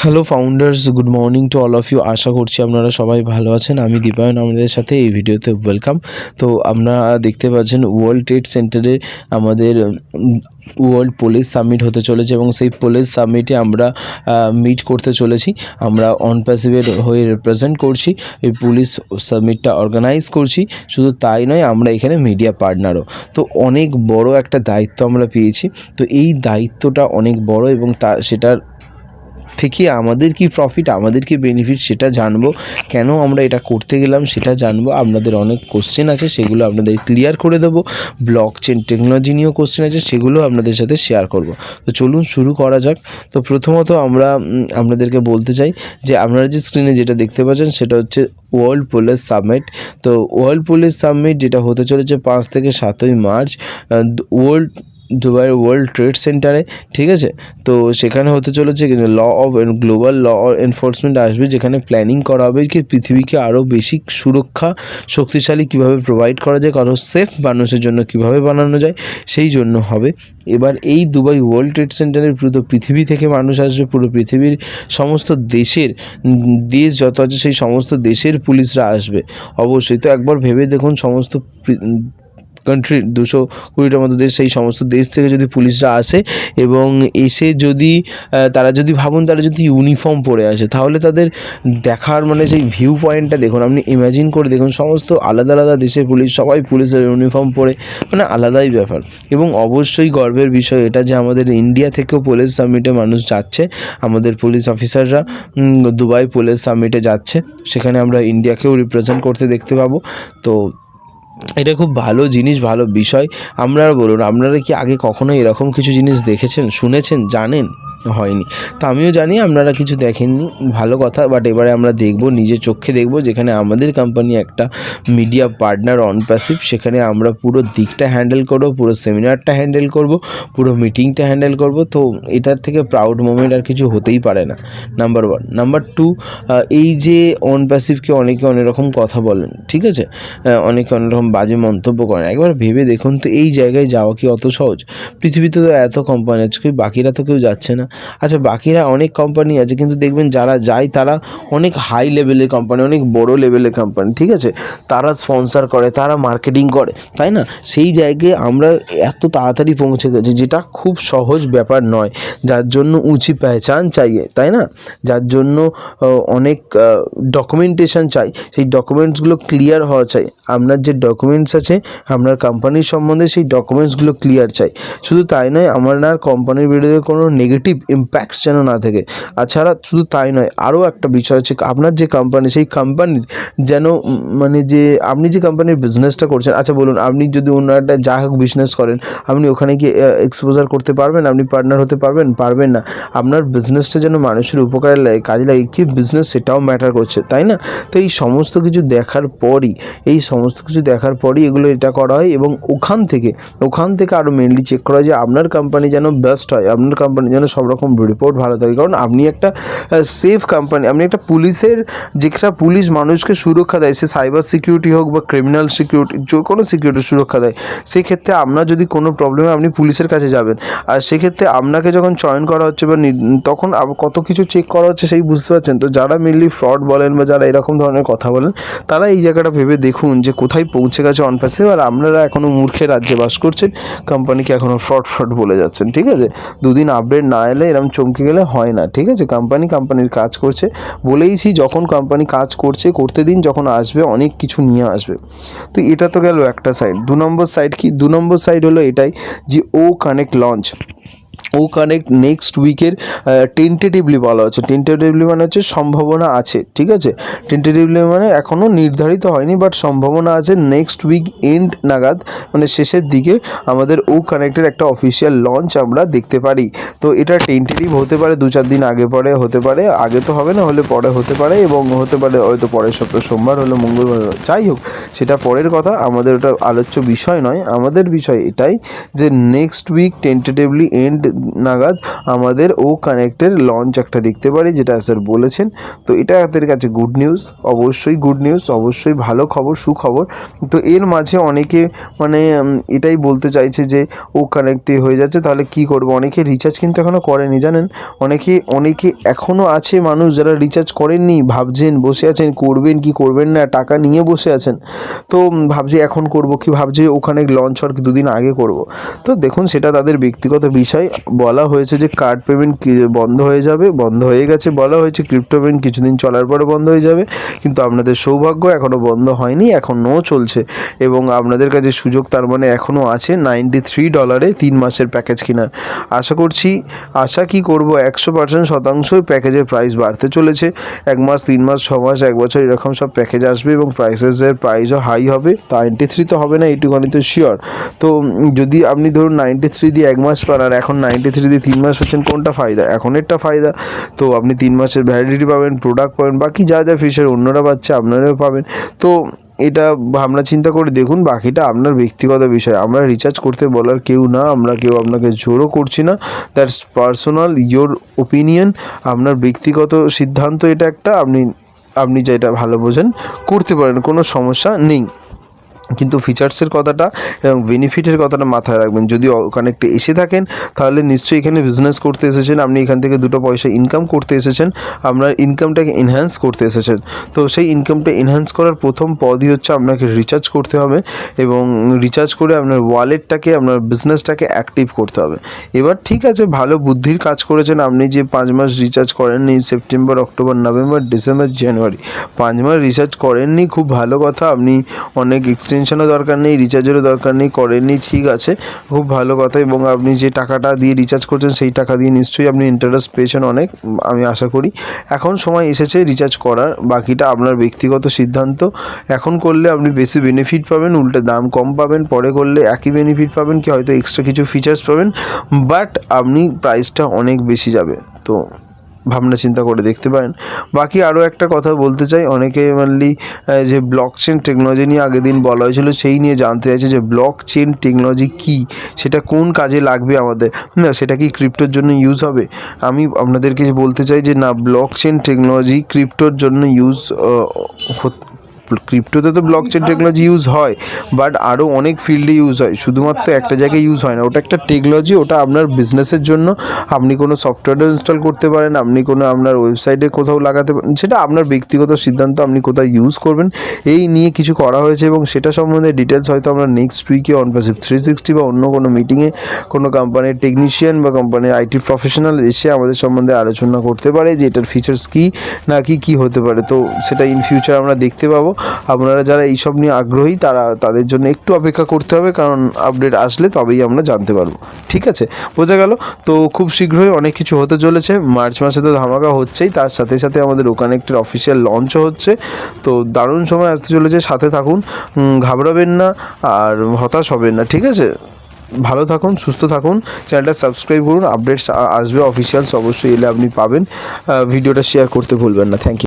Hello founders good morning to all of you আশা করছি আপনারা সবাই ভালো আছেন। আমি দীপায়ন, আমাদের সাথে এই ভিডিওতে ওয়েলকাম তো আমরা দেখতে পাচ্ছেন ওয়ার্ল্ড ট্রেড সেন্টারে আমাদের ওয়ার্ল্ড পুলিশ সামিট হতে চলেছে এবং সেই পুলিশ সামিটে আমরা মিট করতে চলেছি। আমরা অন প্যাসিভের হয়ে রিপ্রেজেন্ট করছি। এই পুলিশ সামিটটা অর্গানাইজ করছি। শুধু তাই নয়, আমরা এখানে মিডিয়া পার্টনারও তো অনেক বড় একটা দায়িত্ব আমরা পেয়েছি। তো এই দায়িত্বটা অনেক বড় এবং তা, সেটার থেকে আমাদের কি প্রফিট আমাদের কি বেনিফিট সেটা জানব। কেন আমরা এটা করতে গেলাম সেটা জানব। আপনাদের অনেক কোশ্চেন আছে, সেগুলো আপনাদের ক্লিয়ার করে দেবো। ব্লক চেন টেকনোলজি নিয়েও কোশ্চেন আছে সেগুলো আপনাদের সাথে শেয়ার করব। তো চলুন শুরু করা যাক। তো প্রথমত আমরা আপনাদেরকে বলতে চাই যে আপনারা যে স্ক্রিনে যেটা দেখতে পাচ্ছেন সেটা হচ্ছে ওয়ার্ল্ড পুলিশ সামিট তো ওয়ার্ল্ড পুলিশ সামিট যেটা হতে চলেছে পাঁচ থেকে সাতই March world Dubai world trade সেন্টারে ঠিক আছে? তো সেখানে হতে চলেছে law of global law enforcement আসবে, যেখানে প্ল্যানিং করা হবে কি পৃথিবীকে আরও বেশি সুরক্ষা, শক্তিশালী কীভাবে প্রোভাইড করা যায়, কারও সেফ মানুষের জন্য কীভাবে বানানো যায়, সেই জন্য হবে। এবার এই দুবাই ওয়ার্ল্ড ট্রেড সেন্টারের পুরো পৃথিবী থেকে মানুষ আসবে, পুরো পৃথিবীর সমস্ত দেশের, দেশ যত আছে সেই সমস্ত দেশের পুলিশরা আসবে। অবশ্যই তো একবার ভেবে দেখুন সমস্ত কান্ট্রি দুশো কুড়িটার মতো দেশ, সেই সমস্ত দেশ থেকে যদি পুলিশরা আসে এবং এসে যদি তারা যদি ভাবুন তারা যদি ইউনিফর্ম পরে আসে, তাহলে তাদের দেখার মানে সেই ভিউ পয়েন্টটা দেখুন। আপনি ইমাজিন করে দেখুন, সমস্ত আলাদা আলাদা দেশের পুলিশ, সবাই পুলিশের ইউনিফর্ম পরে মানে আলাদাই ব্যাপার। এবং অবশ্যই গর্বের বিষয় এটা যে আমাদের ইন্ডিয়া থেকেও পুলিশ সামিটে মানুষ যাচ্ছে, আমাদের পুলিশ অফিসাররা দুবাই পুলিশ সামিটে যাচ্ছে, সেখানে আমরা ইন্ডিয়াকেও রিপ্রেজেন্ট করতে দেখতে পাবো। তো এটা খুব ভালো জিনিস, ভালো বিষয়। আপনারা বলুন, আপনারা কি আগে কখনো এরকম কিছু জিনিস দেখেছেন, শুনেছেন, জানেন? হয়নি। তো আমিও জানি আপনারা কিছু দেখেননি, ভালো কথা বাট এবারে আমরা দেখব, নিজের চোখে দেখব, যেখানে আমাদের কোম্পানি একটা মিডিয়া পার্টনার অন প্যাসিভ সেখানে আমরা পুরো দিকটা হ্যান্ডেল করব, পুরো সেমিনারটা হ্যান্ডেল করব, পুরো মিটিংটা হ্যান্ডেল করব। তো এটার থেকে প্রাউড মোমেন্ট আর কিছু হতেই পারে না নাম্বার ওয়ান নাম্বার টু এই যে অন প্যাসিভকে অনেকে অনেক রকম কথা বলেন, ঠিক আছে? অনেকে অনেক রকম বাজে মন্তব্য করেন একবার ভেবে দেখুন তো, এই জায়গায় যাওয়া কি অত সহজ? পৃথিবীতে তো এত কোম্পানি আছে কি বাকিরা তো কেউ যাচ্ছে না। আচ্ছা বাকিরা অনেক কোম্পানি আছে, কিন্তু দেখবেন যারা যায় তারা অনেক হাই লেভেলের কোম্পানি অনেক বড় লেভেলের কোম্পানি ঠিক আছে? তারা স্পন্সার করে, তারা মার্কেটিং করে, তাই না? সেই জায়গায় আমরা এত তাড়াতাড়ি পৌঁছে গেছি, যেটা খুব সহজ ব্যাপার নয়। যার জন্য উঁচি পেহচান চাইয়ে তাই না? যার জন্য অনেক ডকুমেন্টেশন চাই। সেই ডকুমেন্টসগুলো ক্লিয়ার হওয়া চাই। আপনার যে ডকুমেন্টস আছে, আপনার কোম্পানির সম্বন্ধে সেই ডকুমেন্টসগুলো ক্লিয়ার চাই। শুধু তাই নয়, আমার আর কোম্পানির বিরুদ্ধে কোনো নেগেটিভ ইম্প্যাক্টস যেন না থাকে। তাছাড়া শুধু তাই নয়, আরও একটা বিষয় হচ্ছে, আপনার যে কোম্পানি সেই কোম্পানির যেন মানে যে, আপনি যে কোম্পানির বিজনেসটা করছেন আচ্ছা বলুন, আপনি যদি অন্য একটা যা হোক বিজনেস করেন, আপনি ওখানে গিয়ে এক্সপোজার করতে পারবেন? আপনি পার্টনার হতে পারবেন? পারবেন না। আপনার বিজনেসটা যেন মানুষের উপকারে লাগে কাজে লাগে, কি বিজনেস সেটাও ম্যাটার করছে, তাই না? তো এই সমস্ত কিছু দেখার পরই, এই সমস্ত কিছু দেখার পরই এগুলো এটা করা হয় এবং ওখান থেকে ওখান থেকে আরও মেনলি চেক করা হয় যে আপনার কোম্পানি যেন বেস্ট হয়, আপনার কোম্পানি যেন সব রকম রিপোর্ট ভালো থাকে। কারণ আপনি একটা সেফ কোম্পানি আপনি একটা পুলিশের যেটা পুলিশ মানুষকে সুরক্ষা দেয়, সে সাইবার সিকিউরিটি হোক বা ক্রিমিনাল সিকিউরিটি যে কোনো সিকিউরিটি সুরক্ষা দেয়, সেক্ষেত্রে আপনার যদি কোনো প্রবলেমে আপনি পুলিশের কাছে যাবেন। আর সেক্ষেত্রে আপনাকে যখন চয়ন করা হচ্ছে বা তখন কত কিছু চেক করা হচ্ছে সেই বুঝতে পারছেন? তো যারা মেনলি ফ্রড বলেন বা যারা এরকম ধরনের কথা বলেন, তারা এই জায়গাটা ভেবে দেখুন যে কোথায় পৌঁছে গেছে অনপ্যাসিভ আর আপনারা এখনও মূর্খের রাজ্যে বাস করছেন কোম্পানিকে এখনও ফ্রড ফ্রড বলে যাচ্ছেন, ঠিক আছে? দুদিন আপডেট না এলে এরকম চমকে গেলে হয় না, ঠিক আছে? কোম্পানি কোম্পানির কাজ করছে। বলেইছি যখন কোম্পানি কাজ করছে, করতে দিন যখন আসবে, অনেক কিছু নিয়ে আসবে। তো এটা তো গেল একটা সাইড দু নম্বর সাইড কি? দু নম্বর সাইড হলো এটাই যে O connect launch O connect next উইকের tentatively বলা হচ্ছে। টেন্টেটিভলি মানে হচ্ছে সম্ভাবনা আছে, ঠিক আছে? টেন্টেটিভলি মানে এখনও নির্ধারিত হয়নি বাট সম্ভাবনা আছে নেক্সট উইক এন্ড নাগাদ মানে শেষের দিকে আমাদের ও কানেক্টের একটা অফিসিয়াল লঞ্চ আমরা দেখতে পারি। তো এটা টেন্টেটিভ হতে পারে, দু চার দিন আগে পরে হতে পারে, আগে তো হবে না, হলে পরে হতে পারে এবং হতে পারে হয়তো পরের সপ্তাহ, সোমবার হলে, মঙ্গলবার। যাই হোক, সেটা পরের কথা, আমাদের ওটা আলোচ্য বিষয় নয়। আমাদের বিষয় এটাই যে নেক্সট উইক টেন্টেটিভলি এন্ড নাগাদ আমাদের ও কানেক্টের লঞ্চ একটা দেখতে পারি, যেটা স্যার বলেছেন। তো এটা তাদের কাছে গুড নিউজ অবশ্যই গুড নিউজ অবশ্যই ভালো খবর, সুখবর। তো এর মাঝে অনেকে মানে এটাই বলতে চাইছে যে, ও কানেক্টে হয়ে যাচ্ছে, তাহলে কি করব? অনেকে রিচার্জ কিন্তু এখনও করেনি, জানেন? অনেকে অনেকে এখনও আছে মানুষ যারা রিচার্জ করেননি, ভাবছেন বসে আছেন, করবেন কি করবেন না, টাকা নিয়ে বসে আছেন। তো ভাবছে এখন করব কি? ভাবছে ওখানে লঞ্চ হওয়ার দুদিন আগে করব। তো দেখুন, সেটা তাদের ব্যক্তিগত বিষয়। বলা হয়েছে যে কার্ড পেমেন্ট বন্ধ হয়ে যাবে, বন্ধ হয়ে গেছে বলা হয়েছে ক্রিপ্টো পেমেন্ট কিছুদিন চলার পরে বন্ধ হয়ে যাবে, কিন্তু আপনাদের সৌভাগ্য এখনও বন্ধ হয়নি এখনও চলছে। এবং আপনাদের কাছে সুযোগ তার মানে এখনও আছে নাইনটি থ্রি ডলারে তিন মাসের প্যাকেজ কেনার। আশা করছি, আশা কি করব, একশো পার্সেন্ট শতাংশই প্যাকেজের প্রাইস বাড়তে চলেছে। এক মাস, তিন মাস, ছ মাস, এক বছর এরকম সব প্যাকেজ আসবে এবং প্রাইসেসের প্রাইসও হাই হবে। নাইনটি থ্রি তো হবে না এইটুখানি তো শিওর তো যদি আপনি ধরুন নাইনটি থ্রি দিয়ে এক মাস পান আর এখন নাইনটি থ্রি দিয়ে তিন মাস হচ্ছেন, কোনটা ফায়দা? এখনেরটা ফায়দা। তো আপনি তিন মাসের ভ্যালিডিটি পাবেন প্রোডাক্ট পাবেন, বাকি যা যা ফিচার অন্যরা পাচ্ছে, আপনারাও পাবেন। তো এটা ভাবনা চিন্তা করে দেখুন, বাকিটা আপনার ব্যক্তিগত বিষয়। আমরা রিচার্জ করতে বলার কেউ না, আমরা কেউ আপনাকে জোরও করছি না। দ্যাটস পার্সোনাল ইয়োর ওপিনিয়ন আপনার ব্যক্তিগত সিদ্ধান্ত এটা একটা, আপনি আপনি যেটা ভালো বোঝেন, করতে পারেন, কোনো সমস্যা নেই। কিন্তু ফিচার্সের কথাটা এবং বেনিফিটের কথাটা মাথায় রাখবেন। যদি কানেক্টে এসে থাকেন, তাহলে নিশ্চয়ই এখানে বিজনেস করতে এসেছেন, আপনি এখান থেকে দুটো পয়সা ইনকাম করতে এসেছেন, আপনার ইনকামটাকে এনহ্যান্স করতে এসেছেন। তো সেই ইনকামটা এনহ্যান্স করার প্রথম পদই হচ্ছে আপনাকে রিচার্জ করতে হবে এবং রিচার্জ করে আপনার ওয়ালেটটাকে আপনার বিজনেসটাকে অ্যাক্টিভ করতে হবে। এবার ঠিক আছে, ভালো বুদ্ধির কাজ করেছেন। আপনি যে পাঁচ মাস রিচার্জ করেননি September October November December January পাঁচ মাস রিচার্জ করেননি, খুব ভালো কথা। আপনি অনেক এক্সটেনশনও দরকার নেই রিচার্জেরও দরকার নেই, করেননি, ঠিক আছে। খুব ভালো কথা এবং আপনি যে টাকাটা দিয়ে রিচার্জ করছেন, সেই টাকা দিয়ে নিশ্চয়ই আপনি ইন্টারেস্ট পেয়েছেন অনেক, আমি আশা করি। এখন সময় এসেছে রিচার্জ করার, বাকিটা আপনার ব্যক্তিগত সিদ্ধান্ত। এখন করলে আপনি বেশি বেনিফিট পাবেন, উল্টে দাম কম পাবেন, পরে করলে একই বেনিফিট পাবেন, কি হয়তো এক্সট্রা কিছু ফিচার্স পাবেন বাট আপনি প্রাইসটা অনেক বেশি যাবে। তো ভাবনা চিন্তা করে দেখতে পারেন। বাকি আরও একটা কথা বলতে চাই, অনেকে মানলি যে ব্লক চেন টেকনোলজি নিয়ে আগের দিন বলা হয়েছিল, সেই নিয়ে জানতে চাইছে যে ব্লক চেন টেকনোলজি কী? সেটা কোন কাজে লাগবে আমাদের? না, সেটা কি ক্রিপ্টোর জন্য ইউজ হবে? আমি আপনাদেরকে বলতে চাই যে না ব্লক চেন টেকনোলজি ক্রিপ্টোর জন্য ইউজ ক্রিপ্টোতে তো ব্লক চেন টেকনোলজি ইউজ হয় বাট আরও অনেক ফিল্ডে ইউজ হয়। শুধুমাত্র একটা জায়গায় ইউজ হয় না ওটা একটা টেকনোলজি ওটা আপনার বিজনেসের জন্য। আপনি কোনো সফটওয়্যারও ইনস্টল করতে পারেন আপনি কোনো আপনার ওয়েবসাইটে কোথাও লাগাতে পারেন সেটা আপনার ব্যক্তিগত সিদ্ধান্ত আপনি কোথায় ইউজ করবেন। এই নিয়ে কিছু করা হয়েছে এবং সেটা সম্বন্ধে ডিটেলস হয়তো আমরা নেক্সট উইকে অন পাসিভ থ্রি সিক্সটি বা অন্য কোনো মিটিংয়ে কোনো কোম্পানির টেকনিশিয়ান বা কোম্পানির আইটি প্রফেশনাল এসে আমাদের সম্বন্ধে আলোচনা করতে পারে যে এটার ফিচার্স কী না কি কী হতে পারে। তো সেটা ইন ফিউচার আমরা দেখতে পাবো। আপনারা যারা এইসব নিয়ে আগ্রহী, তারা তাদের জন্য একটু অপেক্ষা করতে হবে, কারণ আপডেট আসলে তবেই আমরা জানতে পারব। ঠিক আছে? বোঝা গেল? তো খুব শীঘ্রই অনেক কিছু হতে চলেছে। মার্চ মাসে তো ধামাকা হচ্ছেই, তার সাথে সাথে আমাদের ওকানেক্টের অফিসিয়াল লঞ্চও হচ্ছে। তো দারুণ সময় আসতে চলেছে, সাথে থাকুন। ঘাবড়াবেন না আর হতাশ হবেন না, ঠিক আছে? ভালো থাকুন, সুস্থ থাকুন। চ্যানেলটা সাবস্ক্রাইব করুন আপডেটস আসবে অফিসিয়ালস অবশ্যই এলে আপনি পাবেন। ভিডিওটা শেয়ার করতে ভুলবেন না। Thank you